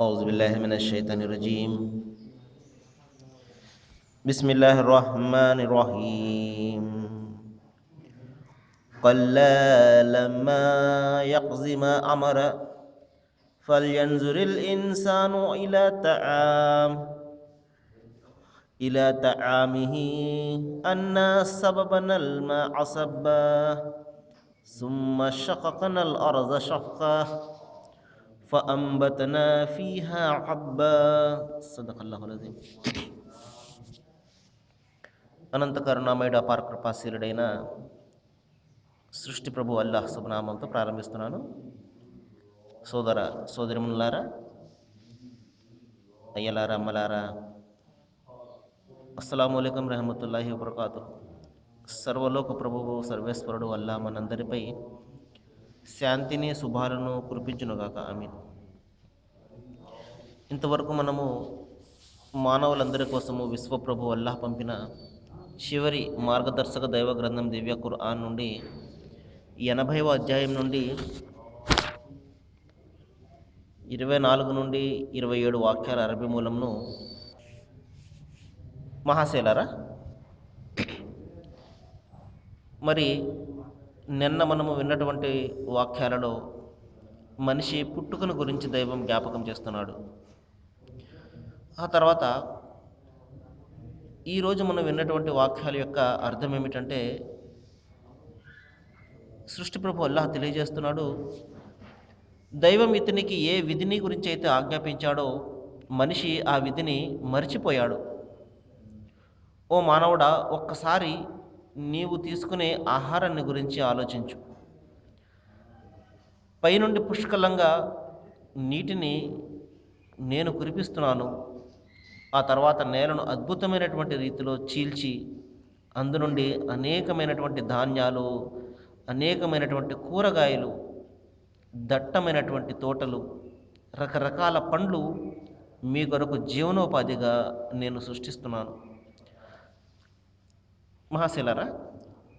أعوذ بالله من الشيطان الرجيم. بسم الله الرحمن الرحيم. كلا لما يقض ما أمر فلينظر الإنسان إلى طعام إلى طعامه أنا سببنا الماء صبا ثم شققنا الأرض شقا. فأنبتنا فيها حبا صدق الله العظيم అనంత కరుణామయుడు అపార కృపాశీలుడైన సృష్టి ప్రభు అల్లాహ్ శుభనామంతో ప్రారంభిస్తున్నాను సోదర సోదరిములారా అయ్యలారా అమ్మలారా అస్సలం అయికం రహమతుల్లాహి వబర్కాతు సర్వలోక ప్రభువు సర్వేశ్వరుడు అల్లా మనందరిపై శాంతిని శుభాలను కురిపించునుగాక ఆమె ఇంతవరకు మనము మానవులందరి కోసము విశ్వప్రభు అల్లాహ్ పంపిన చివరి మార్గదర్శక దైవ గ్రంథం దివ్య ఖుర్ఆన్ నుండి ఎనభైవ అధ్యాయం నుండి ఇరవై నాలుగు నుండి ఇరవై ఏడు వాక్యాల అరబీ మూలంను మహాశైలరా? మరి నిన్న మనము విన్నటువంటి వాక్యాలలో మనిషి పుట్టుకను గురించి దైవం జ్ఞాపకం చేస్తున్నాడు. ఆ తర్వాత ఈరోజు మనం విన్నటువంటి వాక్యాల యొక్క అర్థం ఏమిటంటే సృష్టి ప్రభు అల్లాహ్ తెలియజేస్తున్నాడు దైవం ఇతనికి ఏ విధిని గురించి అయితే ఆజ్ఞాపించాడో మనిషి ఆ విధిని మర్చిపోయాడు. ఓ మానవుడా ఒక్కసారి నీవు తీసుకునే ఆహారాన్ని గురించి ఆలోచించు. పైనుండి పుష్కలంగా నీటిని నేను కురిపిస్తున్నాను ఆ తర్వాత నేలను అద్భుతమైనటువంటి రీతిలో చీల్చి అందు నుండి అనేకమైనటువంటి ధాన్యాలు అనేకమైనటువంటి కూరగాయలు దట్టమైనటువంటి తోటలు రకరకాల పండ్లు మీ కొరకు జీవనోపాధిగా నేను సృష్టిస్తున్నాను. మహాశిలరా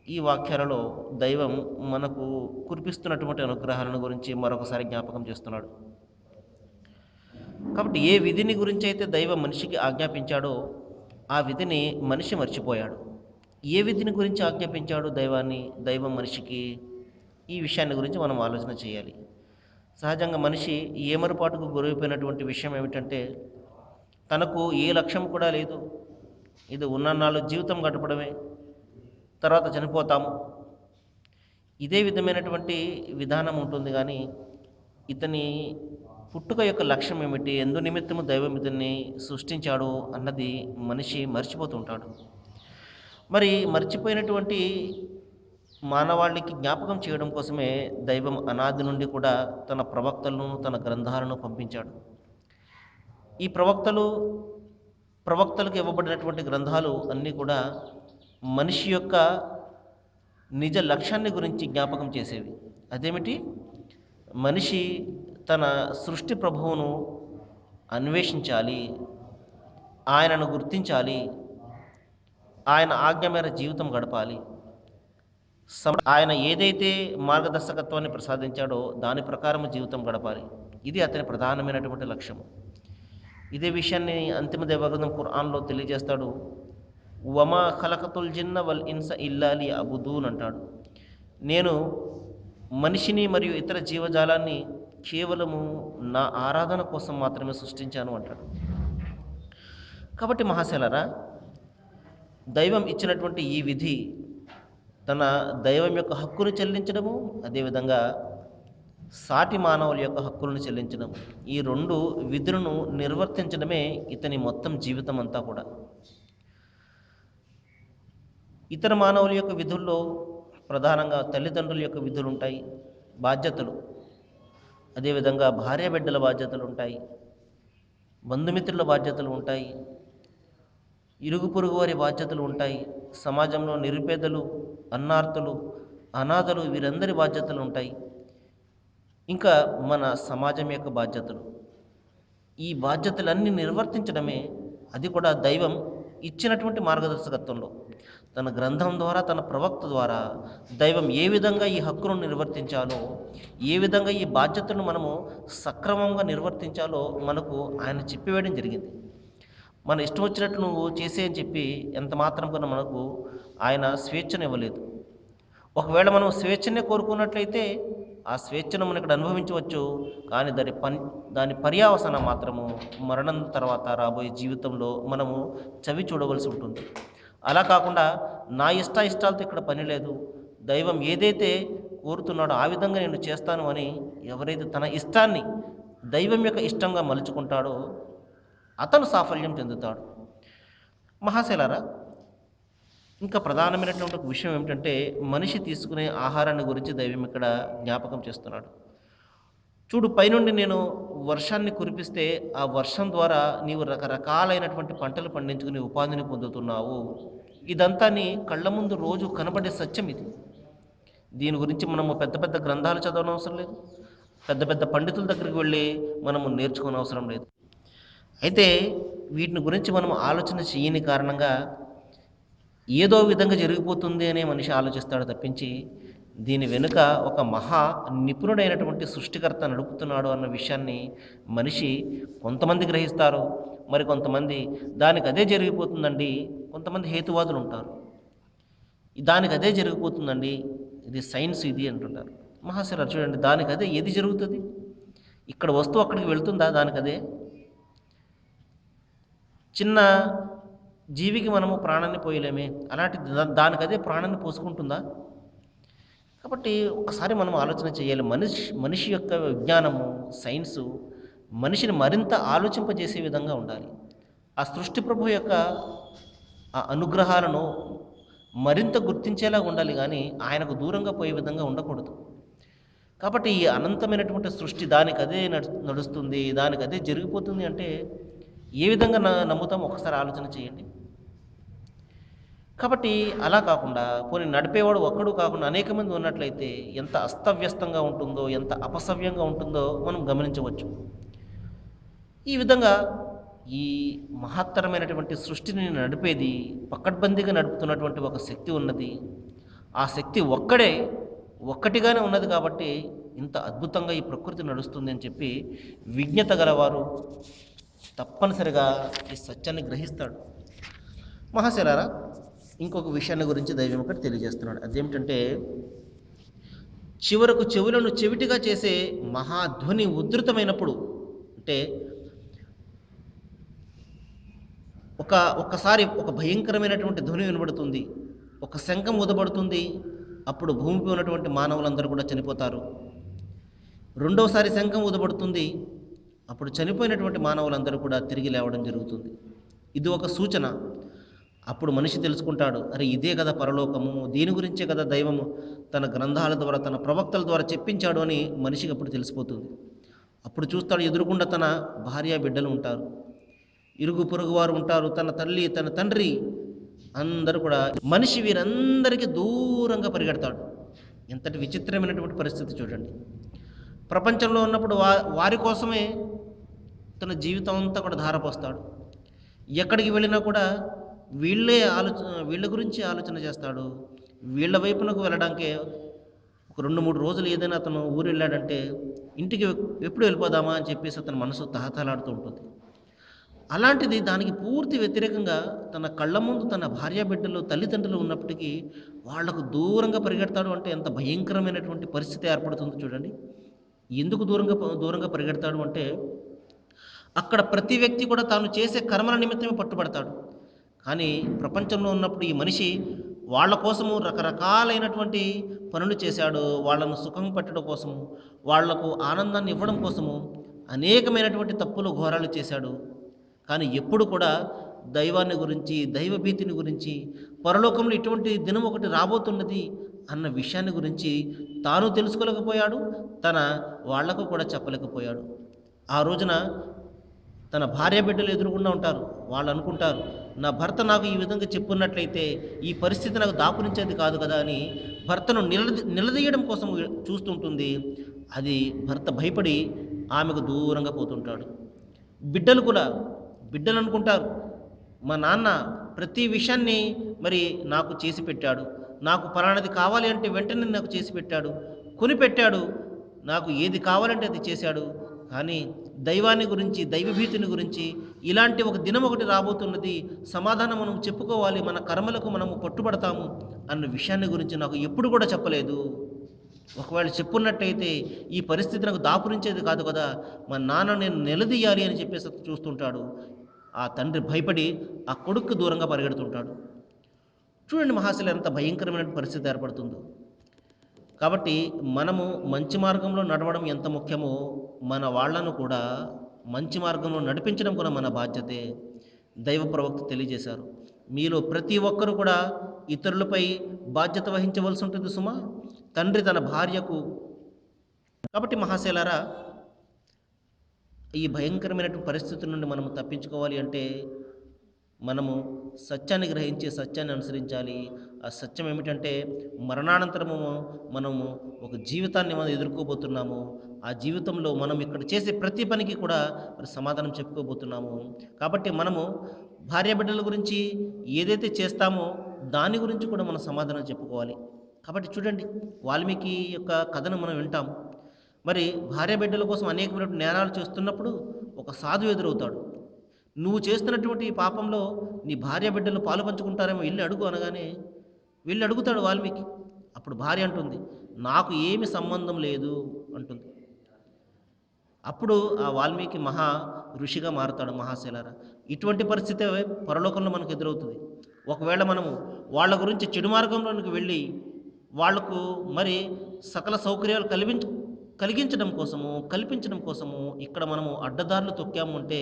ఈ వాక్యాలలో దైవం మనకు కురిపిస్తున్నటువంటి అనుగ్రహాలను గురించి మరొకసారి జ్ఞాపకం చేస్తున్నాడు. కాబట్టి ఏ విధిని గురించి అయితే దైవం మనిషికి ఆజ్ఞాపించాడో ఆ విధిని మనిషి మర్చిపోయాడు. ఏ విధిని గురించి ఆజ్ఞాపించాడు దైవాన్ని? దైవం మనిషికి ఈ విషయాన్ని గురించి మనం ఆలోచన చేయాలి. సహజంగా మనిషి ఏమరుపాటుకు గురైపోయినటువంటి విషయం ఏమిటంటే తనకు ఏ లక్ష్యం కూడా లేదు. ఇది ఉన్నన్నాళ్ళు జీవితం గడపడమే తర్వాత చనిపోతాము. ఇదే విధమైనటువంటి విధానం ఉంటుంది కానీ ఇతని పుట్టుక యొక్క లక్ష్యం ఏమిటి? ఎందు నిమిత్తము దైవం ఇతన్ని సృష్టించాడు అన్నది మనిషి మర్చిపోతుంటాడు. మరి మర్చిపోయినటువంటి మానవాళికి జ్ఞాపకం చేయడం కోసమే దైవం అనాది నుండి కూడా తన ప్రవక్తలను తన గ్రంథాలను పంపించాడు. ఈ ప్రవక్తలు ప్రవక్తలకు ఇవ్వబడినటువంటి గ్రంథాలు అన్నీ కూడా మనిషి యొక్క నిజ లక్ష్యాన్ని గురించి జ్ఞాపకం చేసేవి. అదేమిటి? మనిషి తన సృష్టి ప్రభువును అన్వేషించాలి ఆయనను గుర్తించాలి ఆయన ఆజ్ఞ మేర జీవితం గడపాలి. ఆయన ఏదైతే మార్గదర్శకత్వాన్ని ప్రసాదించాడో దాని ప్రకారం జీవితం గడపాలి. ఇది అతని ప్రధానమైనటువంటి లక్ష్యం ఇదే విషయాన్ని అంతిమ దేవగ్రంథం ఖురాన్లో తెలియజేస్తాడు. వమా ఖలకతుల్ జిన్న వల్ ఇన్స ఇల్లాలి అబుదూన్ అంటాడు. నేను మనిషిని మరియు ఇతర జీవజాలాన్ని కేవలము నా ఆరాధన కోసం మాత్రమే సృష్టించాను అంటాడు. కాబట్టి మహాశలరా దైవం ఇచ్చినటువంటి ఈ విధి తన దైవం యొక్క హక్కును చెల్లించడము అదేవిధంగా సాటి మానవుల యొక్క హక్కులను చెల్లించడం ఈ రెండు విధులను నిర్వర్తించడమే ఇతని మొత్తం జీవితం అంతా కూడా. ఇతర మానవుల యొక్క విధుల్లో ప్రధానంగా తల్లిదండ్రుల యొక్క విధులు ఉంటాయి బాధ్యతలు. అదేవిధంగా భార్య బిడ్డల బాధ్యతలు ఉంటాయి బంధుమిత్రుల బాధ్యతలు ఉంటాయి ఇరుగు పొరుగు వారి బాధ్యతలు ఉంటాయి సమాజంలో నిరుపేదలు అన్నార్థులు అనాథలు వీరందరి బాధ్యతలు ఉంటాయి. ఇంకా మన సమాజం యొక్క బాధ్యతలు. ఈ బాధ్యతలన్నీ నిర్వర్తించడమే అది కూడా దైవం ఇచ్చినటువంటి మార్గదర్శకత్వంలో. తన గ్రంథం ద్వారా తన ప్రవక్త ద్వారా దైవం ఏ విధంగా ఈ హక్కును నిర్వర్తించాలో ఏ విధంగా ఈ బాధ్యతను మనము సక్రమంగా నిర్వర్తించాలో మనకు ఆయన చెప్పివేయడం జరిగింది. మన ఇష్టం వచ్చినట్లు నువ్వు చేసే అని చెప్పి ఎంత మాత్రం కన్నా మనకు ఆయన స్వేచ్ఛను ఇవ్వలేదు ఒకవేళ మనం స్వేచ్ఛనే కోరుకున్నట్లయితే ఆ స్వేచ్ఛను మనం ఇక్కడ అనుభవించవచ్చు. కానీ దాని పని దాని పర్యావసనం మాత్రము మరణం తర్వాత రాబోయే జీవితంలో మనము చవి చూడవలసి ఉంటుంది. అలా కాకుండా నా ఇష్ట ఇష్టాలతో ఇక్కడ పని లేదు. దైవం ఏదైతే కోరుతున్నాడో ఆ విధంగా నేను చేస్తాను అని ఎవరైతే తన ఇష్టాన్ని దైవం యొక్క ఇష్టంగా మలుచుకుంటాడో అతను సాఫల్యం చెందుతాడు. మహాశైలారా ఇంకా ప్రధానమైనటువంటి ఒక విషయం ఏమిటంటే మనిషి తీసుకునే ఆహారాన్ని గురించి దైవం ఇక్కడ జ్ఞాపకం చేస్తున్నాడు. చూడు పైనుండి నేను వర్షాన్ని కురిపిస్తే ఆ వర్షం ద్వారా నీవు రకరకాలైనటువంటి పంటలు పండించుకుని ఉపాధిని పొందుతున్నావు. ఇదంతా నీ కళ్ళ ముందు రోజు కనబడే సత్యం ఇది. దీని గురించి మనము పెద్ద పెద్ద గ్రంథాలు చదవనవసరం అవసరం లేదు. పెద్ద పెద్ద పండితుల దగ్గరికి వెళ్ళి మనము నేర్చుకోని అవసరం లేదు. అయితే వీటిని గురించి మనం ఆలోచన చేయని కారణంగా ఏదో విధంగా జరిగిపోతుంది అనే మనిషి ఆలోచిస్తాడు తప్పించి దీని వెనుక ఒక మహా నిపుణుడైనటువంటి సృష్టికర్త నడుపుతున్నాడు అన్న విషయాన్ని మనిషి కొంతమంది గ్రహిస్తారు. మరి కొంతమంది దానికి అదే జరిగిపోతుందండి. కొంతమంది హేతువాదులు ఉంటారు. దానికి అదే జరిగిపోతుందండి. ఇది సైన్స్ ఇది అంటుంటారు. మహాశిర చూడండి దానికి అదే ఏది జరుగుతుంది? ఇక్కడ వస్తువు అక్కడికి వెళ్తుందా? దానికి అదే? చిన్న జీవికి మనము ప్రాణాన్ని పోయలేమే. అలాంటి దానికదే దానికి అదే ప్రాణాన్ని పోసుకుంటుందా? కాబట్టి ఒకసారి మనం ఆలోచన చేయాలి. మనిషి మనిషి యొక్క విజ్ఞానము సైన్సు మనిషిని మరింత ఆలోచింపజేసే విధంగా ఉండాలి. ఆ సృష్టి ప్రభు యొక్క ఆ అనుగ్రహాలను మరింత గుర్తించేలా ఉండాలి కానీ ఆయనకు దూరంగా పోయే విధంగా ఉండకూడదు. కాబట్టి ఈ అనంతమైనటువంటి సృష్టి దానికి అదే నడు- నడుస్తుంది దానికి అదే జరిగిపోతుంది అంటే ఏ విధంగా న- నమ్ముతాం ఒకసారి ఆలోచన చేయండి. కాబట్టి అలా కాకుండా పోనీ నడిపేవాడు ఒక్కడు కాకుండా అనేక మంది ఉన్నట్లయితే ఎంత అస్తవ్యస్తంగా ఉంటుందో ఎంత అపసవ్యంగా ఉంటుందో మనం గమనించవచ్చు. ఈ విధంగా ఈ మహత్తరమైనటువంటి సృష్టిని నడిపేది పక్కడ్బందీగా నడుపుతున్నటువంటి ఒక శక్తి ఉన్నది. ఆ శక్తి ఒక్కడే ఒక్కటిగానే ఉన్నది కాబట్టి ఇంత అద్భుతంగా ఈ ప్రకృతి నడుస్తుంది అని చెప్పి విజ్ఞత గలవారు తప్పనిసరిగా ఈ సత్యాన్ని గ్రహిస్తాడు. మహాశిలారా ఇంకొక విషయాన్ని గురించి దైవం ఒకటి తెలియజేస్తున్నాడు. అదేమిటంటే చివరకు చెవులను చెవిటిగా చేసే మహాధ్వని ఉధృతమైనప్పుడు అంటే ఒక ఒక్కసారి ఒక భయంకరమైనటువంటి ధ్వని వినబడుతుంది ఒక శంఖం ఊదబడుతుంది అప్పుడు భూమిపై ఉన్నటువంటి మానవులందరూ కూడా చనిపోతారు. రెండవసారి శంఖం ఊదబడుతుంది అప్పుడు చనిపోయినటువంటి మానవులందరూ కూడా తిరిగి లేవడం జరుగుతుంది. ఇది ఒక సూచన. అప్పుడు మనిషి తెలుసుకుంటాడు అరే ఇదే కదా పరలోకము దీని గురించే కదా దైవము తన గ్రంథాల ద్వారా తన ప్రవక్తల ద్వారా చెప్పించాడు అని మనిషికి అప్పుడు తెలిసిపోతుంది. అప్పుడు చూస్తాడు ఎదురుగుండా తన భార్య బిడ్డలు ఉంటారు. ఇరుగు పొరుగు వారు ఉంటారు తన తల్లి తన తండ్రి అందరూ కూడా మనిషి వీరందరికీ దూరంగా పరిగెడతాడు. ఎంతటి విచిత్రమైనటువంటి పరిస్థితి చూడండి. ప్రపంచంలో ఉన్నప్పుడు వా వారి కోసమే తన జీవితం అంతా కూడా ధారపోస్తాడు. ఎక్కడికి వెళ్ళినా కూడా వీళ్ళే ఆలోచన వీళ్ళ గురించి ఆలోచన చేస్తాడు. వీళ్ళ వైపునకు వెళ్ళడానికే ఒక రెండు మూడు రోజులు ఏదైనా అతను ఊరు వెళ్ళాడంటే ఇంటికి ఎప్పుడు వెళ్ళిపోదామా అని చెప్పేసి అతని మనసు తహతలాడుతూ ఉంటుంది. అలాంటిది దానికి పూర్తి వ్యతిరేకంగా తన కళ్ళ ముందు తన భార్య బిడ్డలు తల్లిదండ్రులు ఉన్నప్పటికీ వాళ్ళకు దూరంగా పరిగెడతాడు అంటే ఎంత భయంకరమైనటువంటి పరిస్థితి ఏర్పడుతుందో చూడండి. ఎందుకు దూరంగా దూరంగా పరిగెడతాడు అంటే అక్కడ ప్రతి వ్యక్తి కూడా తాను చేసే కర్మల నిమిత్తమే పట్టుబడతాడు. కానీ ప్రపంచంలో ఉన్నప్పుడు ఈ మనిషి వాళ్ళ కోసము రకరకాలైనటువంటి పనులు చేశాడు. వాళ్ళను సుఖం పెట్టడం కోసము వాళ్ళకు ఆనందాన్ని ఇవ్వడం కోసము అనేకమైనటువంటి తప్పులు ఘోరాలు చేశాడు. కానీ ఎప్పుడు కూడా దైవాన్ని గురించి దైవభీతిని గురించి పరలోకంలో ఇటువంటి దినం ఒకటి రాబోతున్నది అన్న విషయాన్ని గురించి తాను తెలుసుకోలేకపోయాడు తన వాళ్ళకు కూడా చెప్పలేకపోయాడు. ఆ రోజున తన భార్య బిడ్డలు ఎదురుగుండా ఉంటారు. వాళ్ళు అనుకుంటారు నా భర్త నాకు ఈ విధంగా చెప్పున్నట్లయితే ఈ పరిస్థితి నాకు దాపురించేది కాదు కదా అని భర్తను నిలది నిలదీయడం కోసం చూస్తుంటుంది. అది భర్త భయపడి ఆమెకు దూరంగా పోతుంటాడు. బిడ్డలు కూడా బిడ్డలు అనుకుంటారు మా నాన్న ప్రతి విషయాన్ని మరి నాకు చేసి పెట్టాడు. నాకు పలానది కావాలి అంటే వెంటనే నాకు చేసి పెట్టాడు. కొనిపెట్టాడు నాకు ఏది కావాలంటే అది చేశాడు. కానీ దైవాన్ని గురించి దైవభీతిని గురించి ఇలాంటి ఒక దినం ఒకటి రాబోతున్నది. సమాధానం మనం చెప్పుకోవాలి. మన కర్మలకు మనము పట్టుబడతాము అన్న విషయాన్ని గురించి నాకు ఎప్పుడు కూడా చెప్పలేదు. ఒకవేళ చెప్పున్నట్టయితే ఈ పరిస్థితి నాకు దాపురించేది కాదు కదా. మా నాన్న నేను నిలదీయాలి అని చెప్పేసి చూస్తుంటాడు. ఆ తండ్రి భయపడి ఆ కొడుకు దూరంగా పరిగెడుతుంటాడు. చూడండి మహాశలు ఎంత భయంకరమైన పరిస్థితి ఏర్పడుతుందో. కాబట్టి మనము మంచి మార్గంలో నడవడం ఎంత ముఖ్యమో మన వాళ్ళను కూడా మంచి మార్గంలో నడిపించడం కూడా మన బాధ్యతే దైవ ప్రవక్త తెలియజేశారు. మీలో ప్రతి ఒక్కరు కూడా ఇతరులపై బాధ్యత వహించవలసి ఉంటుంది సుమా. తండ్రి తన భార్యకు కాబట్టి మహాశైలారా ఈ భయంకరమైనటువంటి పరిస్థితుల నుండి మనము తప్పించుకోవాలి అంటే మనము సత్యాన్ని గ్రహించి సత్యాన్ని అనుసరించాలి. ఆ సత్యం ఏమిటంటే మరణానంతరము మనము ఒక జీవితాన్ని మనం ఎదుర్కోబోతున్నాము. ఆ జీవితంలో మనం ఇక్కడ చేసే ప్రతి పనికి కూడా మరి సమాధానం చెప్పుకోబోతున్నాము. కాబట్టి మనము భార్య బిడ్డల గురించి ఏదైతే చేస్తామో దాని గురించి కూడా మనం సమాధానం చెప్పుకోవాలి. కాబట్టి చూడండి వాల్మీకి యొక్క కథను మనం వింటాం. మరి భార్య బిడ్డల కోసం అనేకమైనటువంటి నేరాలు చేస్తున్నప్పుడు ఒక సాధు ఎదురవుతాడు. నువ్వు చేస్తున్నటువంటి ఈ పాపంలో నీ భార్య బిడ్డలు పాలు పంచుకుంటారేమో వెళ్ళి అడుగు అనగానే వెళ్ళి అడుగుతాడు వాల్మీకి. అప్పుడు భార్య అంటుంది నాకు ఏమి సంబంధం లేదు అంటుంది. అప్పుడు ఆ వాల్మీకి మహా ఋషిగా మారుతాడు మహాశైలారా. ఇటువంటి పరిస్థితి పరలోకంలో మనకు ఎదురవుతుంది. ఒకవేళ మనము వాళ్ళ గురించి చెడు మార్గంలోనికి వెళ్ళి వాళ్ళకు మరి సకల సౌకర్యాలు కల్పించ కలిగించడం కోసము కల్పించడం కోసము ఇక్కడ మనము అడ్డదారులు తొక్కాము అంటే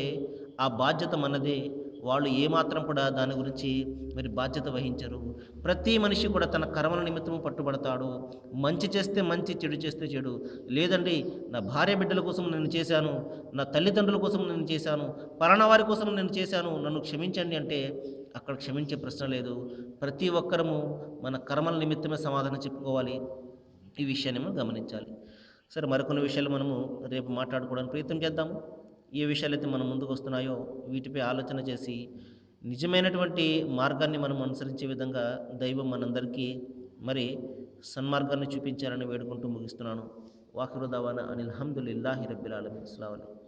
ఆ బాధ్యత మనదే వాళ్ళు ఏమాత్రం కూడా దాని గురించి మరి బాధ్యత వహించరు. ప్రతి మనిషి కూడా తన కర్మల నిమిత్తము పట్టుబడతాడు. మంచి చేస్తే మంచి చెడు చేస్తే చెడు. లేదండి నా భార్య బిడ్డల కోసం నేను చేశాను నా తల్లిదండ్రుల కోసం నేను చేశాను పలానా వారి కోసం నేను చేశాను నన్ను క్షమించండి అంటే అక్కడ క్షమించే ప్రశ్న లేదు. ప్రతి ఒక్కరము మన కర్మల నిమిత్తమే సమాధానం చెప్పుకోవాలి. ఈ విషయాన్ని మనం గమనించాలి. సరే మరికొన్ని విషయాలు మనము రేపు మాట్లాడుకోవడానికి ప్రయత్నం చేద్దాము. ఏ విషయాలైతే మనం మన ముందుకు వస్తున్నాయో వీటిపై ఆలోచన చేసి నిజమైనటువంటి మార్గాన్ని మనం అనుసరించే విధంగా దైవం మనందరికీ మరి సన్మార్గాన్ని చూపించాలని వేడుకుంటూ ముగిస్తున్నాను. వాఖరుదావాన అనిల్ హమ్దుల్లాహి రబ్బిల్ ఆలమీ అస్సలాము